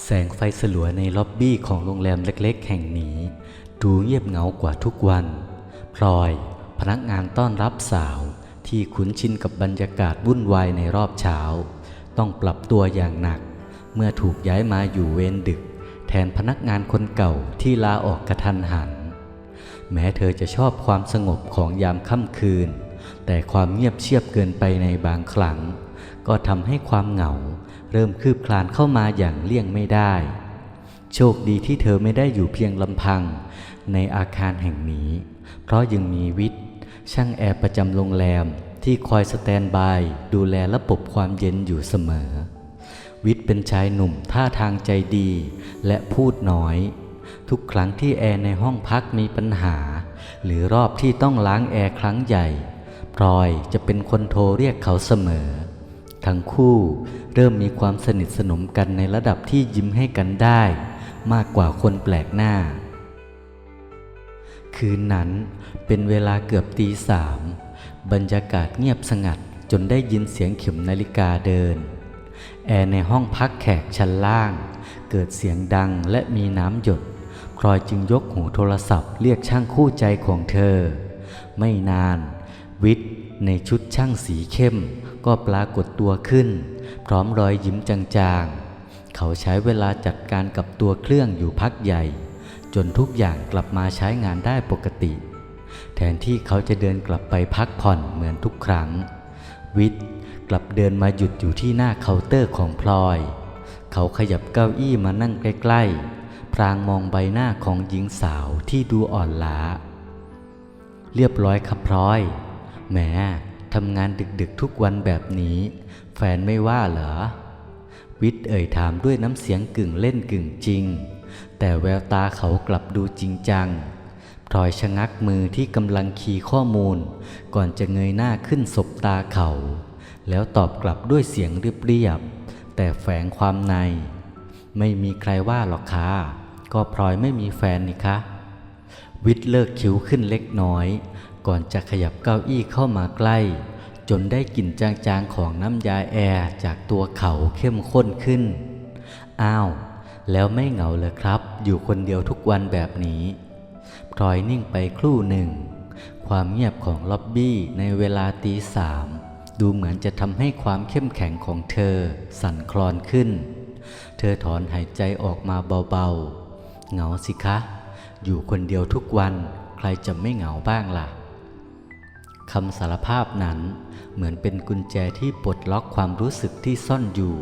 แสงไฟสลัวในล็อบบี้ของโรงแรมเล็กๆ แห่งนี้ ดูเงียบเหงากว่าทุกวัน พลอย พนักงานต้อนรับสาว ที่คุ้นชินกับบรรยากาศวุ่นวายในรอบเช้า ต้องปรับตัวอย่างหนัก เมื่อถูกย้ายมาอยู่เวรดึก แทนพนักงานคนเก่าที่ลาออกกระทันหัน แม้เธอจะชอบความสงบของยามค่ำคืน แต่ความเงียบเชียบเกินไปในบางครั้ง ก็ทำให้ความเหงา เริ่มคืบคลานเข้ามาอย่างเลี่ยงไม่ได้ โชคดีที่เธอไม่ได้อยู่เพียงลำพังในอาคารแห่งนี้ เพราะยังมีวิทย์ ช่างแอร์ประจำโรงแรมที่คอยสแตนบาย ดูแลระบบความเย็นอยู่เสมอ วิทย์เป็นชายหนุ่มท่าทางใจดีและพูดน้อย ทุกครั้งที่แอร์ในห้องพักมีปัญหา หรือรอบที่ต้องล้างแอร์ครั้งใหญ่พลอยจะเป็นคนโทรเรียกเขาเสมอ ทั้งคู่เริ่มมีความสนิทสนมกันในระดับที่ยิ้มให้กันได้ มากกว่าคนแปลกหน้า คืนนั้นเป็นเวลาเกือบตีสามบรรยากาศเงียบสงัดจนได้ยินเสียงเข็มนาฬิกาเดิน แอร์ในห้องพักแขกชั้นล่าง เกิดเสียงดังและมีน้ำหยด พลอยจึงยกหูโทรศัพท์เรียกช่างคู่ใจของเธอ ไม่นาน วิทย์ ในชุดช่างสีเข้มก็ปรากฏตัวขึ้น พร้อมรอยยิ้มจางๆ เขาใช้เวลาจัดการกับตัวเครื่องอยู่พักใหญ่ จนทุกอย่างกลับมาใช้งานได้ปกติ แทนที่เขาจะเดินกลับไปพักผ่อนเหมือนทุกครั้ง วิทย์กลับเดินมาหยุดอยู่ที่หน้าเคาน์เตอร์ของพลอย เขาขยับเก้าอี้มานั่งใกล้ๆ พรางมองใบหน้าของหญิงสาวที่ดูอ่อนล้า เรียบร้อยครับพลอย แหมทำงานดึกๆทุกวันแบบนี้ แฟนไม่ว่าเหรอ วิทย์เอ่ยถามด้วยน้ำเสียงกึ่งเล่นกึ่งจริง แต่แววตาเขากลับดูจริงจังพลอยชะงักมือที่กำลังคีย์ข้อมูล ก่อนจะเงยหน้าขึ้นสบตาเขา แล้วตอบกลับด้วยเสียงเรียบๆแต่แฝงความใน ไม่มีใครว่าหรอกค่ะก็พลอยไม่มีแฟนนี่คะวิทย์เลิกคิ้วขึ้นเล็กน้อย ก่อนจะขยับเก้าอี้เข้ามาใกล้ จนได้กลิ่นจางๆของน้ำยาแอร์จากตัวเขาเข้มข้นขึ้น อ้าว แล้วไม่เหงาเลยครับ อยู่คนเดียวทุกวันแบบนี้พลอยนิ่งไปครู่หนึ่ง ความเงียบของล็อบบี้ในเวลาตีสามดูเหมือนจะทำให้ความเข้มแข็งของเธอ สั่นคลอนขึ้น เธอถอนหายใจออกมาเบาๆ เหงาสิคะ อยู่คนเดียวทุกวันใครจะไม่เหงาบ้างล่ะ คำสารภาพนั้นเหมือนเป็นกุญแจที่ปลดล็อกความรู้สึกที่ซ่อนอยู่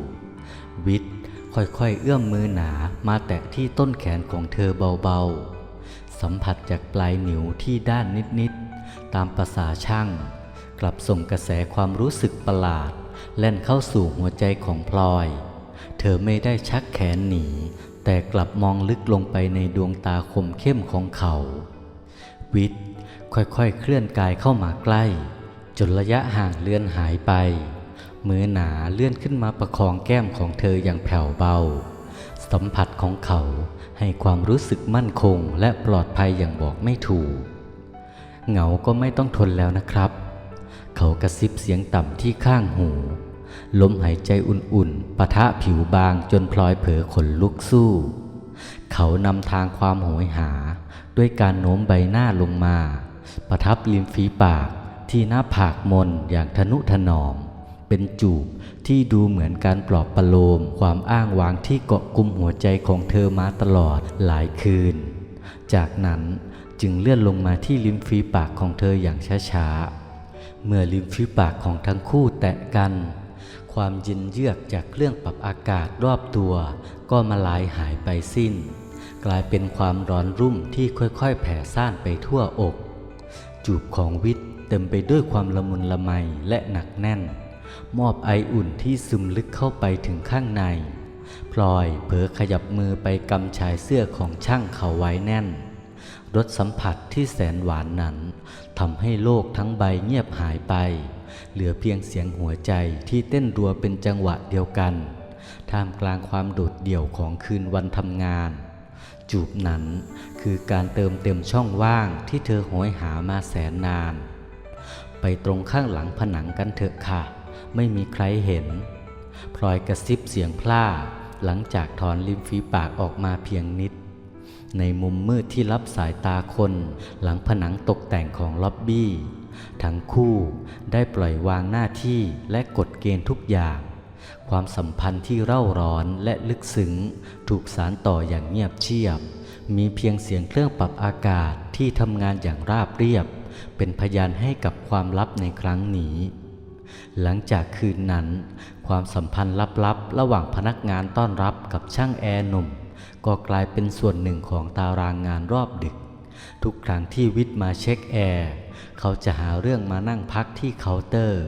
วิทย์ค่อยๆ เอื้อมมือหนามาแตะที่ต้นแขนของเธอเบาๆ สัมผัสจากปลายนิ้วที่ด้านนิดๆ ตามประษาช่าง กลับส่งกระแสความรู้สึกประหลาด แล่นเข้าสู่หัวใจของพลอย เธอไม่ได้ชักแขนหนี แต่กลับมองลึกลงไปในดวงตาคมเข้มของเขา วิทย์ ค่อยๆ เคลื่อนกายเข้ามาใกล้ จนระยะห่างเลื่อนหายไป มือหนาเลื่อนขึ้นมาประคองแก้มของเธออย่างแผ่วเบา สัมผัสของเขาให้ความรู้สึกมั่นคงและปลอดภัยอย่างบอกไม่ถูก เหงาก็ไม่ต้องทนแล้วนะครับ เขากระซิบเสียงต่ำที่ข้างหูลมหายใจอุ่นๆปะทะผิวบางจนพลอยเผลอขนลุกสู้ เขานำทางความโหยหาด้วยการโน้มใบหน้าลงมา ประทับริมฝีปากที่หน้าผากมนอย่างทนุถนอม เป็นจูบที่ดูเหมือนการปลอบประโลมความอ้างว้างที่เกาะกุมหัวใจของเธอมาตลอดหลายคืน จากนั้นจึงเลื่อนลงมาที่ริมฝีปากของเธออย่างช้าๆ เมื่อริมฝีปากของทั้งคู่แตะกัน ความเย็นเยือกจากเครื่องปรับอากาศรอบตัว ก็มาลายหายไปสิ้น กลายเป็นความร้อนรุ่มที่ค่อยๆ แผ่ซ่านไปทั่วอก จูบของวิทย์เต็มไปด้วยความละมุนละไมและหนักแน่น มอบไออุ่นที่ซึมลึกเข้าไปถึงข้างใน พลอยเผลอขยับมือไปกำชายเสื้อของช่างเขาไว้แน่นรสสัมผัสที่แสนหวานนั้นทำให้โลกทั้งใบเงียบหายไป เหลือเพียงเสียงหัวใจที่เต้นรัวเป็นจังหวะเดียวกัน ท่ามกลางความโดดเดี่ยวของคืนวันทำงาน จูบนั้นคือการเติมเต็มช่องว่างที่เธอโหยหามาแสนนาน ไปตรงข้างหลังผนังกันเถอะค่ะ ไม่มีใครเห็น พลอยกระซิบเสียงพล่าหลังจากถอนริมฝีปากออกมาเพียงนิด ในมุมมืดที่รับสายตาคนหลังผนังตกแต่งของล็อบบี้ ทั้งคู่ได้ปล่อยวางหน้าที่และกฎเกณฑ์ทุกอย่าง ความสัมพันธ์ที่เร่าร้อนและลึกซึ้งถูกสารต่ออย่างเงียบเชียบ มีเพียงเสียงเครื่องปรับอากาศที่ทำงานอย่างราบเรียบ เป็นพยานให้กับความลับในครั้งนี้ หลังจากคืนนั้น ความสัมพันธ์ลับๆ ระหว่างพนักงานต้อนรับกับช่างแอร์หนุ่ม ก็กลายเป็นส่วนหนึ่งของตารางงานรอบดึก ทุกครั้งที่วิทย์มาเช็คแอร์เขาจะหาเรื่องมานั่งพักที่เคาน์เตอร์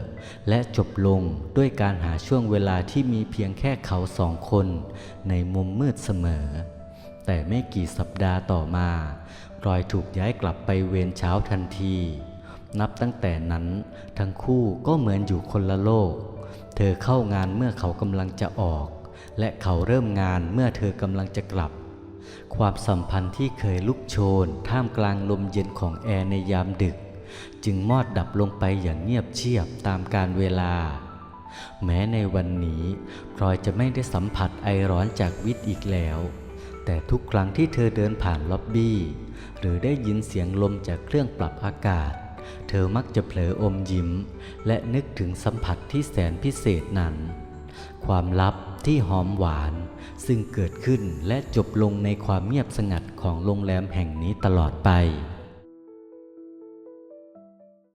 และจบลงด้วยการหาช่วงเวลาที่มีเพียงแค่เขาสองคน ในมุมมืดเสมอ แต่ไม่กี่สัปดาห์ต่อมารอยถูกย้ายกลับไปเวรเช้าทันที นับตั้งแต่นั้น ทั้งคู่ก็เหมือนอยู่คนละโลก เธอเข้างานเมื่อเขากำลังจะออก และเขาเริ่มงานเมื่อเธอกำลังจะกลับ ความสัมพันธ์ที่เคยลุกโชน ท่ามกลางลมเย็นของแอร์ในยามดึก จึงมอดดับลงไปอย่างเงียบเชียบตามการเวลา แม้ในวันนี้พลอยจะไม่ได้สัมผัสไอร้อนจากวิทย์อีกแล้ว แต่ทุกครั้งที่เธอเดินผ่านล็อบบี้ หรือได้ยินเสียงลมจากเครื่องปรับอากาศ เธอมักจะเผลออมยิ้ม และนึกถึงสัมผัสที่แสนพิเศษนั้น ความลับที่หอมหวาน ซึ่งเกิดขึ้นและจบลงในความเงียบสงัดของโรงแรมแห่งนี้ตลอดไป